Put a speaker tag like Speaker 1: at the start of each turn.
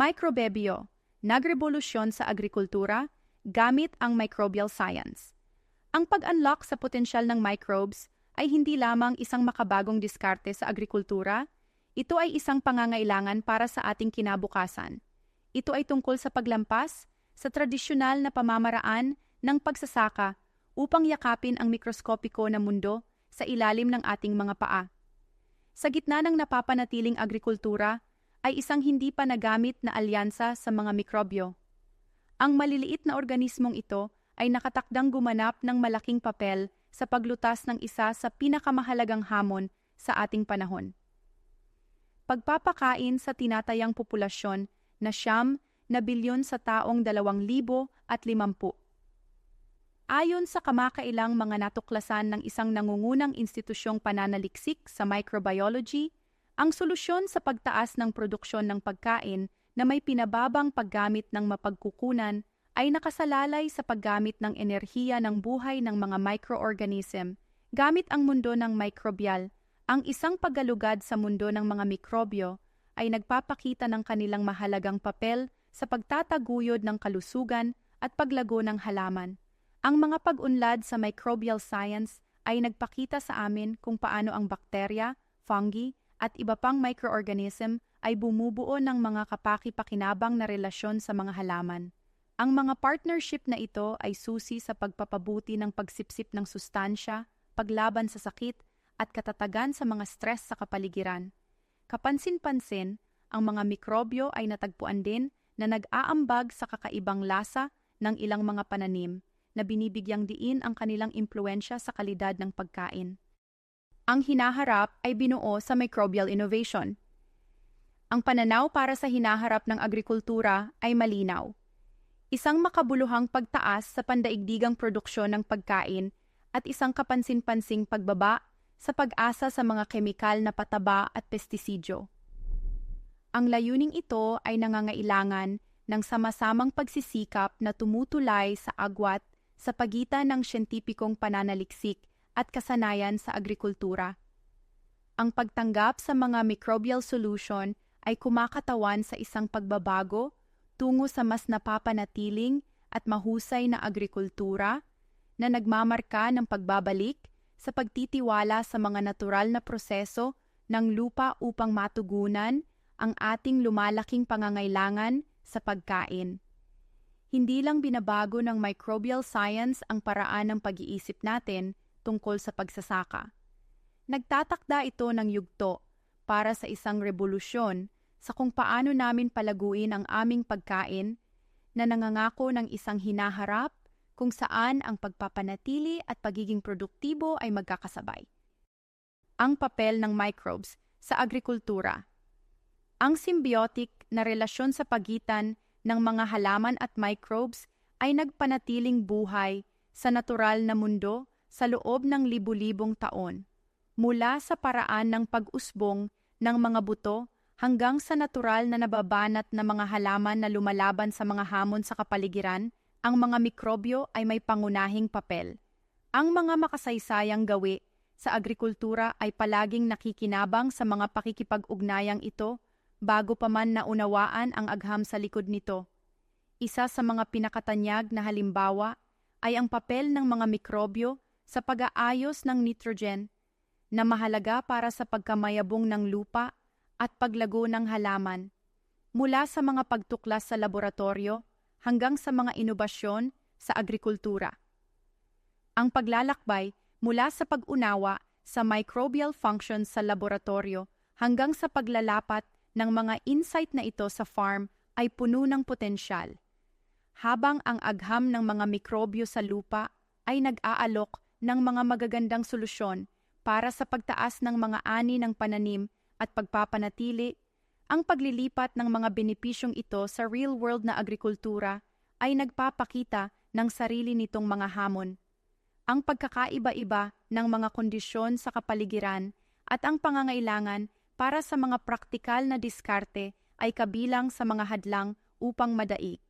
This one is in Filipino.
Speaker 1: Microbebio, nagrevolusyon sa agrikultura gamit ang microbial science. Ang pag-unlock sa potensyal ng microbes ay hindi lamang isang makabagong diskarte sa agrikultura, ito ay isang pangangailangan para sa ating kinabukasan. Ito ay tungkol sa paglampas sa tradisyonal na pamamaraan ng pagsasaka upang yakapin ang mikroskopiko na mundo sa ilalim ng ating mga paa. Sa gitna ng napapanatiling agrikultura, ay isang hindi pa nagamit na alyansa sa mga mikrobyo. Ang maliliit na organismong ito ay nakatakdang gumanap ng malaking papel sa paglutas ng isa sa pinakamahalagang hamon sa ating panahon. Pagpapakain sa tinatayang populasyon na siyam na bilyon sa taong dalawang libo at limampu. Ayon sa kamakailang mga natuklasan ng isang nangungunang institusyong pananaliksik sa microbiology, ang solusyon sa pagtaas ng produksyon ng pagkain na may pinababang paggamit ng mapagkukunan ay nakasalalay sa paggamit ng enerhiya ng buhay ng mga microorganism gamit ang mundo ng microbial. Ang isang paggalugad sa mundo ng mga mikrobyo ay nagpapakita ng kanilang mahalagang papel sa pagtataguyod ng kalusugan at paglago ng halaman. Ang mga pag-unlad sa microbial science ay nagpakita sa amin kung paano ang bakterya, fungi, at iba pang microorganism ay bumubuo ng mga kapaki-pakinabang na relasyon sa mga halaman. Ang mga partnership na ito ay susi sa pagpapabuti ng pagsipsip ng sustansya, paglaban sa sakit, at katatagan sa mga stress sa kapaligiran. Kapansin-pansin, ang mga mikrobyo ay natagpuan din na nag-aambag sa kakaibang lasa ng ilang mga pananim na binibigyang diin ang kanilang impluensya sa kalidad ng pagkain ang hinaharap ay binuo sa microbial innovation. Ang pananaw para sa hinaharap ng agrikultura ay malinaw. Isang makabuluhang pagtaas sa pandaigdigang produksyon ng pagkain at isang kapansin-pansing pagbaba sa pag-asa sa mga kemikal na pataba at pestisidyo. Ang layuning ito ay nangangailangan ng sama-samang pagsisikap na tumutulay sa agwat sa pagitan ng siyentipikong pananaliksik at kasanayan sa agrikultura. Ang pagtanggap sa mga microbial solution ay kumakatawan sa isang pagbabago tungo sa mas napapanatiling at mahusay na agrikultura na nagmamarka ng pagbabalik sa pagtitiwala sa mga natural na proseso ng lupa upang matugunan ang ating lumalaking pangangailangan sa pagkain. Hindi lang binabago ng microbial science ang paraan ng pag-iisip natin, tungkol sa pagsasaka. Nagtatakda ito ng yugto para sa isang revolusyon sa kung paano namin palaguin ang aming pagkain na nangangako ng isang hinaharap kung saan ang pagpapanatili at pagiging produktibo ay magkakasabay. Ang papel ng microbes sa agrikultura. Ang symbiotic na relasyon sa pagitan ng mga halaman at microbes ay nagpanatiling buhay sa natural na mundo sa loob ng libu-libong taon, mula sa paraan ng pag-usbong ng mga buto hanggang sa natural na nababanat na mga halaman na lumalaban sa mga hamon sa kapaligiran, ang mga mikrobyo ay may pangunahing papel. Ang mga makasaysayang gawi sa agrikultura ay palaging nakikinabang sa mga pakikipag-ugnayang ito bago pa man naunawaan ang agham sa likod nito. Isa sa mga pinakatanyag na halimbawa ay ang papel ng mga mikrobyo sa pag-aayos ng nitrogen na mahalaga para sa pagkamayabong ng lupa at paglago ng halaman, mula sa mga pagtuklas sa laboratorio hanggang sa mga inobasyon sa agrikultura. Ang paglalakbay mula sa pag-unawa sa microbial functions sa laboratorio hanggang sa paglalapat ng mga insight na ito sa farm ay puno ng potensyal. Habang ang agham ng mga mikrobyo sa lupa ay nag-aalok ng mga magagandang solusyon para sa pagtaas ng mga ani ng pananim at pagpapanatili, ang paglilipat ng mga benepisyong ito sa real-world na agrikultura ay nagpapakita ng sarili nitong mga hamon. Ang pagkakaiba-iba ng mga kondisyon sa kapaligiran at ang pangangailangan para sa mga praktikal na diskarte ay kabilang sa mga hadlang upang madaig.